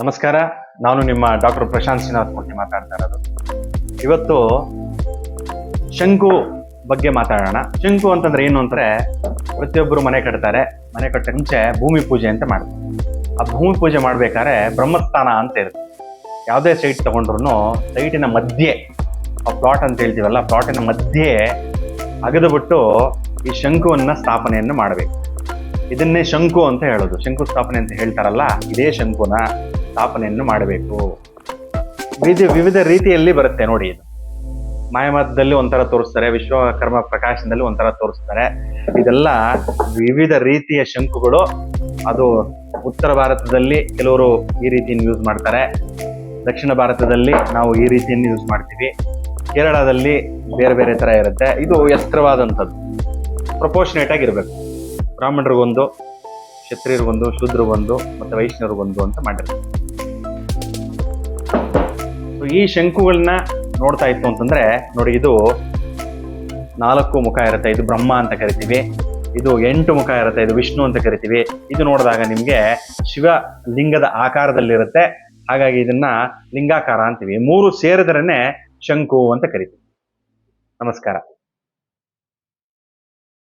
ನಮಸ್ಕಾರ. ನಾನು ನಿಮ್ಮ ಡಾಕ್ಟರ್ ಪ್ರಶಾಂತ್ ಶ್ರೀನಾಥ್ ಮೂರ್ತಿ ಮಾತಾಡ್ತಾ ಇರೋದು. ಇವತ್ತು ಶಂಕು ಬಗ್ಗೆ ಮಾತಾಡೋಣ. ಶಂಕು ಅಂತಂದ್ರೆ ಏನು ಅಂದ್ರೆ ಪ್ರತಿಯೊಬ್ಬರು ಮನೆ ಕಟ್ತಾರೆ. ಮನೆ ಕಟ್ಟ ಮುಂಚೆ ಭೂಮಿ ಪೂಜೆ ಅಂತ ಮಾಡ್ತಾರೆ. ಆ ಭೂಮಿ ಪೂಜೆ ಮಾಡ್ಬೇಕಾದ್ರೆ ಬ್ರಹ್ಮಸ್ಥಾನ ಅಂತ ಇರುತ್ತೆ. ಯಾವುದೇ ಸೈಟ್ ತಗೊಂಡ್ರು ಸೈಟಿನ ಮಧ್ಯೆ, ಆ ಪ್ಲಾಟ್ ಅಂತ ಹೇಳ್ತೀವಲ್ಲ ಪ್ಲಾಟಿನ ಮಧ್ಯೆ ಅಗದು ಬಿಟ್ಟು ಈ ಶಂಕುವನ್ನ ಸ್ಥಾಪನೆಯನ್ನು ಮಾಡಬೇಕು. ಇದನ್ನೇ ಶಂಕು ಅಂತ ಹೇಳೋದು. ಶಂಕು ಸ್ಥಾಪನೆ ಅಂತ ಹೇಳ್ತಾರಲ್ಲ, ಇದೇ ಶಂಕುನ ಸ್ಥಾಪನೆಯನ್ನು ಮಾಡಬೇಕು. ವಿವಿಧ ವಿವಿಧ ರೀತಿಯಲ್ಲಿ ಬರುತ್ತೆ ನೋಡಿ ಇದು. ಮಾಯಮತದಲ್ಲಿ ಒಂಥರ ತೋರಿಸ್ತಾರೆ, ವಿಶ್ವಕರ್ಮ ಪ್ರಕಾಶನದಲ್ಲಿ ಒಂಥರ ತೋರಿಸ್ತಾರೆ. ಇದೆಲ್ಲ ವಿವಿಧ ರೀತಿಯ ಶಂಕುಗಳು. ಅದು ಉತ್ತರ ಭಾರತದಲ್ಲಿ ಕೆಲವರು ಈ ರೀತಿಯನ್ನು ಯೂಸ್ ಮಾಡ್ತಾರೆ. ದಕ್ಷಿಣ ಭಾರತದಲ್ಲಿ ನಾವು ಈ ರೀತಿಯನ್ನು ಯೂಸ್ ಮಾಡ್ತೀವಿ. ಕೇರಳದಲ್ಲಿ ಬೇರೆ ಬೇರೆ ತರ ಇರುತ್ತೆ. ಇದು ಎತ್ತರವಾದಂಥದ್ದು. ಪ್ರಪೋರ್ಷನೇಟ್ ಆಗಿರ್ಬೇಕು ಬ್ರಾಹ್ಮಣರಿಗೊಂದು, ಕ್ಷತ್ರಿಯರಿಗೊಂದು ಶೂದ್ರಗೊಂದು ಮತ್ತು ವೈಷ್ಣವರಿಗೊಂದು ಅಂತ ಮಾಡಿರ್ತಾರೆ. ಈ ಶಂಕುಗಳನ್ನ ನೋಡ್ತಾ ಇತ್ತು ಅಂತಂದ್ರೆ, ನೋಡಿ ಇದು ನಾಲ್ಕು ಮುಖ ಇರುತ್ತೆ. ಇದು ಬ್ರಹ್ಮ ಅಂತ ಕರಿತೀವಿ. ಇದು ಎಂಟು ಮುಖ ಇರುತ್ತೆ. ಇದು ವಿಷ್ಣು ಅಂತ ಕರಿತೀವಿ. ಇದು ನೋಡಿದಾಗ ನಿಮಗೆ ಶಿವ ಲಿಂಗದ ಆಕಾರದಲ್ಲಿರುತ್ತೆ. ಹಾಗಾಗಿ ಇದನ್ನ ಲಿಂಗಾಕಾರ ಅಂತೀವಿ. ಮೂರು ಸೇರಿದ್ರೇನೆ ಶಂಕು ಅಂತ ಕರಿತೀವಿ. ನಮಸ್ಕಾರ.